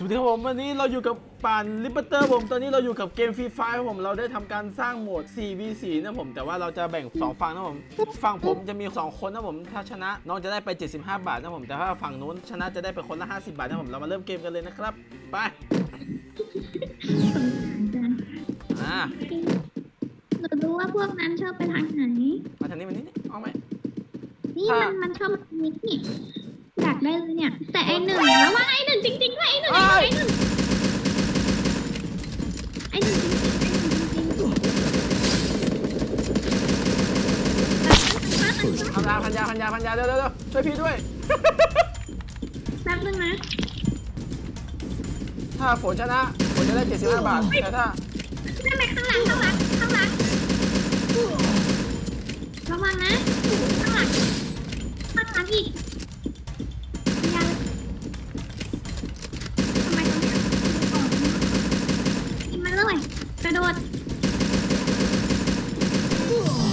สวัสดีครับผมวันนี้เราอยู่กับป่านลิปเปอร์เตอร์ผมตอนนี้เราอยู่กับเกมฟรีไฟครับผมเราได้ทำการสร้างโหมด 4v4 นะผม แต่ว่าเราจะแบ่ง 2 ฝั่งนะผมฝั่งผมจะมี 2 คนนะผม ถ้าชนะน้องจะได้ไป 75 บาทนะผม แต่ถ้าฝั่งนู้นชนะจะได้ไปคนละ 50 บาทนะผมเรามาเริ่มเกมกันเลยนะครับ ไปอ่าหนูรู้ว่าพวกนั้นชอบไปทางไหนมาทางนี้มานี่นี่เอาไหมนี่อะมันมันชอบแบบนี้นี่อยากได้เลยเนี่ย แต่ไอหนึ่งแล้วว่าไอหนึ่งจริงๆด้วยไอหนึ่งไอหนึ่งไอหนึ่งไอหนึ่งจริงๆไอหนึ่งจริงๆ พันยาพันยาพันยาพันยาเร็วเร็วเร็วช่วยพี่ด้วย แป๊บนึงนะถ้าฝนชนะฝนจะได้ 75 บาท แต่ถ้านั่นไปข้างหลังข้างหลังข้างหลังระวังนะข้างหลังข้างหลังอีกยังทำไมตรงเนี้ยกินมันเลยกระโดด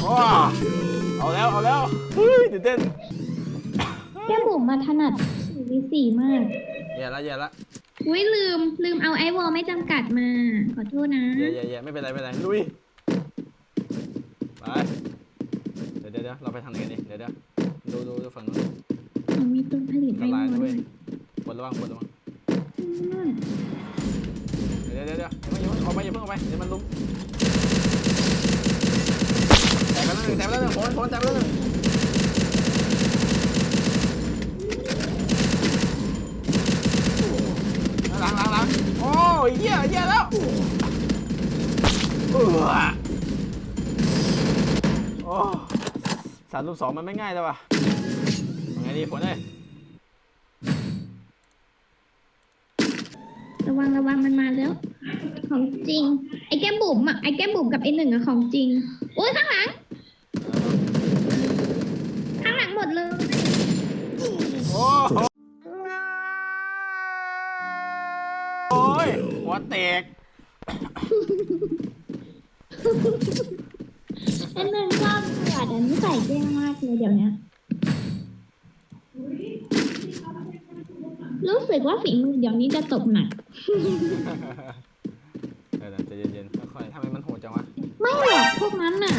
โอ้ เอาแล้วเอาแล้วเฮ้ยตื่นเต้นแก้มบุ๋มมาถนัดสี่วิสี่มาก แย่ละแย่ละอุ้ยลืมลืมเอาไอวอลไม่จำกัดมา ขอโทษนะ แย่แย่แย่ไม่เป็นไรไม่เป็นไรลุยไปเดี๋ยวเดี๋ยวเดี๋ยวเราไปทางไหนกันดีเดี๋ยวเดี๋ยวดูดูดูฝั่งนู้นมันมีตัวผลิตอันไอตวราอยลนะด้วเว้ยยปวดระวังปวดระวังเดี๋ยวเดี๋ยวเดี๋ยวอย่าเพิ่งอย่าเพิ่งออกไปอย่าเพิ่งออกไปเดี๋ยวมันลุกแตกไปแล้วห นึ่งแตกไปแล้วหนึ่งโอนโอนแตกไปแล้วหนึ่งหลังหลังหลังโอ้ยเหี้ยเหี้ยแล้วเออโอ้สามรูปสองมันไม่ง่ายแล้ววะยังไงดีฝนเอ้ยระวังระวังมันมาแล้ว ของจริง ไอ้แก้มบุ๋มอะไอ้แก้มบุ๋มกับไอ้หนึ่งอะของจริงอุ้ยข้างหลัง ดเลยโอ้โหโอ้ยหัวแตกไอหนึ่งชอบขวดอันนี้ใส่แย่มากเลยเดี๋ยวนี้รู้สึกว่าฝีมือเดี๋ยวนี้จะตกหนัก เดี๋ยวๆใจเย็นๆค่อยๆทำไมมันโหดจังวะ ไม่หรอกพวกนั้นน่ะ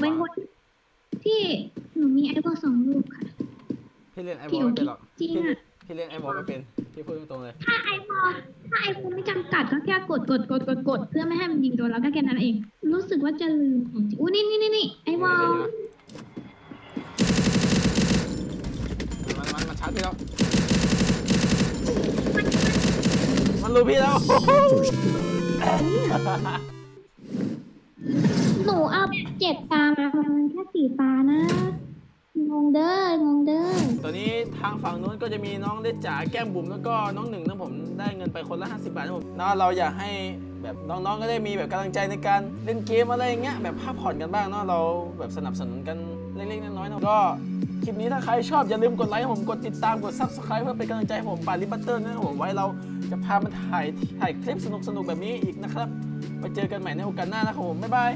ไอ้หบอนูลเป็นคนที่หนูมีไอวอลสองลูกค่ะ พี่เล่นไอ้บอลไม่เป็นหรอกจริงพี่อะพี่เล่นไอ้บอลไม่เป็นพี่พูดตรงๆเลย ถ้าไอวอลถ้าไอวอลไม่จำกัดก็แค่กดกดกดกดกดเพื่อไม่ให้มันยิงโดนแล้วก็แค่นั้นเอง รู้สึกว่าจะลืมของจริงอู้นี่นี่นี่นี่ไอวอลมันมันมันชาร์จพี่แล้วมันรู้พี่แล้ว หนูเอาเจ็ดตามามันแค่สีฟ้านะงงเด้องงเด้อตอนนี้ทางฝั่งนู้นก็จะมีน้องเล็กจ๋าแก้มบุ๋มแล้วก็น้องหนึ่งนะผมได้เงินไปคนละ 50 บาทนะผมเนาะเราอยากให้แบบน้องๆ ก็ได้มีแบบกำลังใจในการเล่นเกมอะไรอย่างเงี้ยแบบพักผ่อนกันบ้างเนาะเราแบบสนับสนุนกันเล็กๆน้อยๆเนาะก็คลิปนี้ถ้าใครชอบอย่าลืมกดไลค์ผมกดติดตามกด subscribe เพื่อเป็นกำลังใจให้ผมปาลิบัตเตอร์นะผมไว้เราจะพามาถ่ายถ่ายคลิปสนุกๆ แบบนี้อีกนะครับไว้เจอกันใหม่ในโอกาสหน้านะครับผมบ๊ายบาย